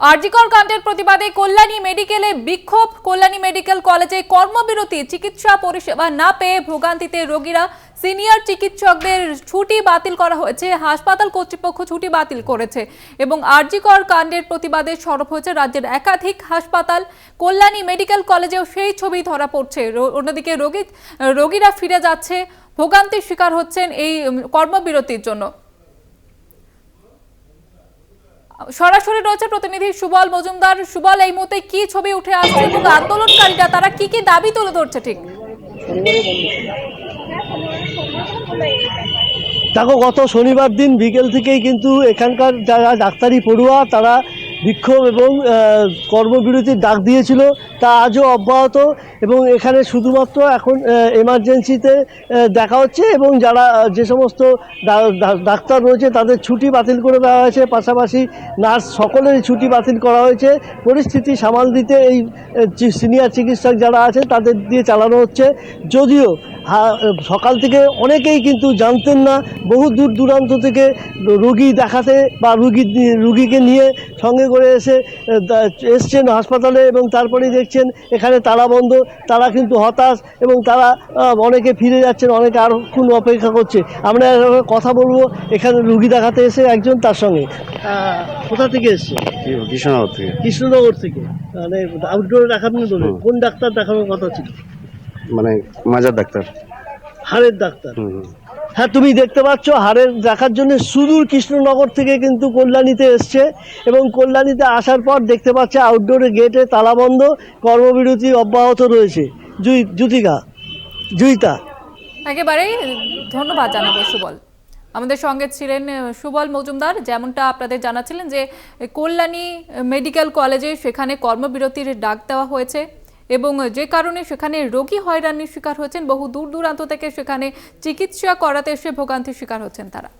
আরজিকর কাণ্ডের প্রতিবাদে কল্যাণী মেডিকেলে বিক্ষোভ। কল্যাণী মেডিকেল কলেজে কর্মবিরতি, চিকিৎসা পরিষেবা না পেয়ে ভোগান্তিতে রোগীরা। সিনিয়র চিকিৎসকদের ছুটি বাতিল করা হয়েছে, হাসপাতাল কর্তৃপক্ষ ছুটি বাতিল করেছে এবং আরজিকর কাণ্ডের প্রতিবাদে সরব হয়েছে রাজ্যের একাধিক হাসপাতাল। কল্যাণী মেডিকেল কলেজেও সেই ছবি ধরা পড়ছে। অন্যদিকে রোগী, রোগীরা ফিরে যাচ্ছে, ভোগান্তির শিকার হচ্ছেন এই কর্মবিরতির জন্য। সরাসরি রয়েছে প্রতিনিধি সুবল মজুমদার। সুবল, এই মুহূর্তে কি ছবি উঠে আসছে এবং আন্দোলনকারীরা, তারা কি কি দাবি তুলে ধরছে ঠিক? দেখো, গত শনিবার দিন বিকেল থেকেই কিন্তু এখানকার যারা ডাক্তারি পড়ুয়া, তারা বিক্ষোভ এবং কর্মবিরতির ডাক দিয়েছিল, তা আজও অব্যাহত এবং এখানে শুধুমাত্র এখন এমার্জেন্সিতে দেখা হচ্ছে এবং যারা যে সমস্ত ডাক্তার রয়েছে তাদের ছুটি বাতিল করে দেওয়া হয়েছে। পাশাপাশি নার্স সকলেরই ছুটি বাতিল করা হয়েছে। পরিস্থিতি সামাল দিতে এই সিনিয়র চিকিৎসক যারা আছে তাদের দিয়ে চালানো হচ্ছে। যদিও সকাল থেকে অনেকেই কিন্তু জানতেন না বহু দূর দূরান্ত থেকে রুগী দেখাতে বা রুগী রুগীকে নিয়ে সঙ্গে করে এসে এসছেন হাসপাতালে এবং তারপরেই দেখছেন এখানে তালা বন্ধ তারা কিন্তু হতাশ এবং তারা অনেকে ফিরে যাচ্ছেন অনেকে আরক্ষণ অপেক্ষা করছে। আমরা কথা বলব এখানে রুগী দেখাতে এসে একজন তার সঙ্গে। কোথা থেকে এসছে? কৃষ্ণনগর থেকে। কৃষ্ণনগর থেকে। মানে আউটডোরে দেখাবেন। কোন ডাক্তার দেখানোর কথা ছিল? মানে মাজার ডাক্তার। হাড়ের ডাক্তার। হ্যাঁ তুমি দেখতে পাচ্ছ হাড়ের দেখার জন্য সুদূর কৃষ্ণনগর থেকে কিন্তু কল্যাণীতে এসছে এবং কল্যাণীতে আসার পর দেখতে পাচ্ছে আউটডোরে গেটে তালাবন্ধ কর্মবিরতি অব্যাহত রয়েছে। জুই জুতিকা জুইতা। একেবারেই ধন্যবাদ জানাব সুবল। আমাদের সঙ্গে ছিলেন সুবল মজুমদার যেমনটা আপনাদের জানাচ্ছিলেন যে কল্যাণী মেডিকেল কলেজে সেখানে কর্মবিরতির ডাক দেওয়া হয়েছে। এবং যে কারণে সেখানে রোগী হয়রানির শিকার হচ্ছেন, বহু দূর দূরান্ত থেকে সেখানে চিকিৎসা করাতে এসে ভোগান্তির শিকার হচ্ছেন তারা।